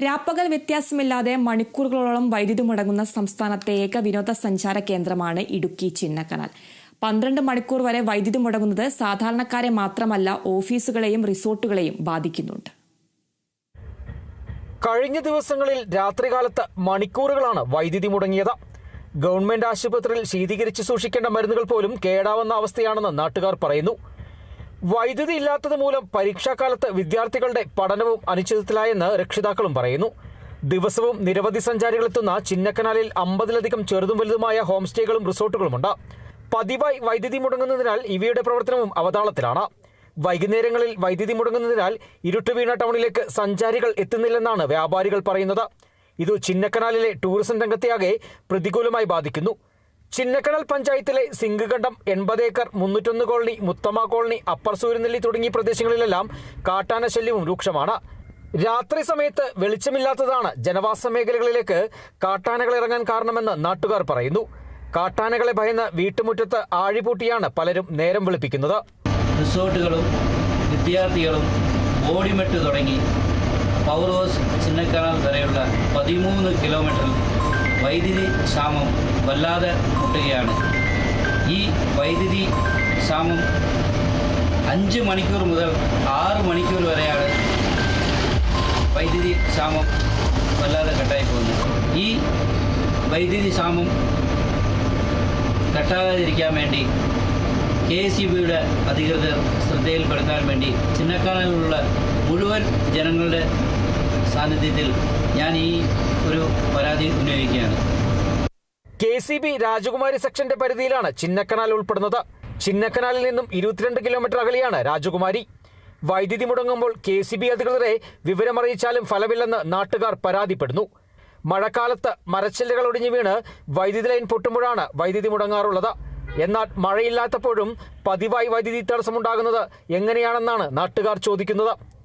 രാപ്പകൽ വ്യത്യാസമില്ലാതെ മണിക്കൂറുകളോളം വൈദ്യുതി മുടങ്ങുന്ന സംസ്ഥാനത്തെ ഏക വിനോദസഞ്ചാര കേന്ദ്രമാണ് ഇടുക്കി ചിന്നക്കനാൽ. പന്ത്രണ്ട് മണിക്കൂർ വരെ വൈദ്യുതി മുടങ്ങുന്നത് സാധാരണക്കാരെ മാത്രമല്ല ഓഫീസുകളെയും റിസോർട്ടുകളെയും ബാധിക്കുന്നുണ്ട്. കഴിഞ്ഞ ദിവസങ്ങളിൽ രാത്രികാലത്ത് മണിക്കൂറുകളാണ് വൈദ്യുതി മുടങ്ങിയത് ഗവൺമെന്റ് ആശുപത്രിയിൽ ശീതീകരിച്ച് സൂക്ഷിക്കേണ്ട മരുന്നുകൾ പോലും കേടാവുന്ന അവസ്ഥയാണെന്ന് നാട്ടുകാർ പറയുന്നു. വൈദ്യുതി ഇല്ലാത്തത് മൂലം പരീക്ഷാകാലത്ത് വിദ്യാർത്ഥികളുടെ പഠനവും അനിശ്ചിതത്തിലായെന്ന് രക്ഷിതാക്കളും പറയുന്നു. ദിവസവും നിരവധി സഞ്ചാരികൾ എത്തുന്ന ചിന്നക്കനാലിൽ അമ്പതിലധികം ചെറുതും വലുതുമായ ഹോം സ്റ്റേകളും റിസോർട്ടുകളുമുണ്ട്. പതിവായി വൈദ്യുതി മുടങ്ങുന്നതിനാൽ ഇവയുടെ പ്രവർത്തനവും അവതാളത്തിലാണ്. വൈകുന്നേരങ്ങളിൽ വൈദ്യുതി മുടങ്ങുന്നതിനാൽ ഇരുട്ട് വീണ ടൗണിലേക്ക് സഞ്ചാരികൾ എത്തുന്നില്ലെന്നാണ് വ്യാപാരികൾ പറയുന്നത്. ഇത് ചിന്നക്കനാലിലെ ടൂറിസം രംഗത്തെയാകെ പ്രതികൂലമായി ബാധിക്കുന്നു. ചിന്നക്കനാൽ പഞ്ചായത്തിലെ സിംഗുകണ്ടം എൺപത് acre മുന്നൂറ്റൊന്ന് colony Muthamma colony upper Suryanelli തുടങ്ങിയ പ്രദേശങ്ങളിലെല്ലാം കാട്ടാന ശല്യവും രൂക്ഷമാണ്. രാത്രി സമയത്ത് വെളിച്ചമില്ലാത്തതാണ് ജനവാസ മേഖലകളിലേക്ക് കാട്ടാനകൾ ഇറങ്ങാൻ കാരണമെന്ന് നാട്ടുകാർ പറയുന്നു. കാട്ടാനകളെ ഭയന്ന് വീട്ടുമുറ്റത്ത് ആഴിപൂട്ടിയാണ് പലരും നേരം വെളുപ്പിക്കുന്നത്. റിസോർട്ടുകളും വിദ്യാർത്ഥികളും ബോഡിമെട്ട് തുടങ്ങി പൗർ ഹൗസ് ചിന്നക്കനാൽ വരെയുള്ള പതിമൂന്ന് കിലോമീറ്ററിൽ വൈദ്യുതി ക്ഷാമം വല്ലാതെ മുട്ടുകയാണ് ഈ വൈദ്യുതി ക്ഷാമം അഞ്ച് മണിക്കൂർ മുതൽ ആറ് മണിക്കൂർ വരെയാണ് വൈദ്യുതി ക്ഷാമം വല്ലാതെ കട്ടായി പോകുന്നത്. ഈ വൈദ്യുതി ക്ഷാമം കട്ടാകാതിരിക്കാൻ വേണ്ടി കെ എസ് ഇ ബിയുടെ അധികൃതർ ശ്രദ്ധയിൽപ്പെടുത്താൻ വേണ്ടി ചിന്നക്കാനയിലുള്ള മുഴുവൻ ജനങ്ങളുടെ സാന്നിധ്യത്തിൽ ഞാൻ ഈ ഒരു പരാതി ഉന്നയിക്കുകയാണ്. കെ സി ബി രാജകുമാരി സെക്ഷന്റെ പരിധിയിലാണ് ചിന്നക്കനാൽ ഉൾപ്പെടുന്നത്. ചിന്നക്കനാലിൽ നിന്നും ഇരുപത്തിരണ്ട് കിലോമീറ്റർ അകലെയാണ് രാജകുമാരി. വൈദ്യുതി മുടങ്ങുമ്പോൾ കെ സി ബി അധികൃതരെ വിവരമറിയിച്ചാലും ഫലമില്ലെന്ന് നാട്ടുകാർ പരാതിപ്പെടുന്നു. മഴക്കാലത്ത് മരച്ചില്ലകൾ ഒടിഞ്ഞു വീണ് വൈദ്യുതി ലൈൻ പൊട്ടുമ്പോഴാണ് വൈദ്യുതി മുടങ്ങാറുള്ളത്. എന്നാൽ മഴയില്ലാത്തപ്പോഴും പതിവായി വൈദ്യുതി തടസ്സമുണ്ടാകുന്നത് എങ്ങനെയാണെന്നാണ് നാട്ടുകാർ ചോദിക്കുന്നത്.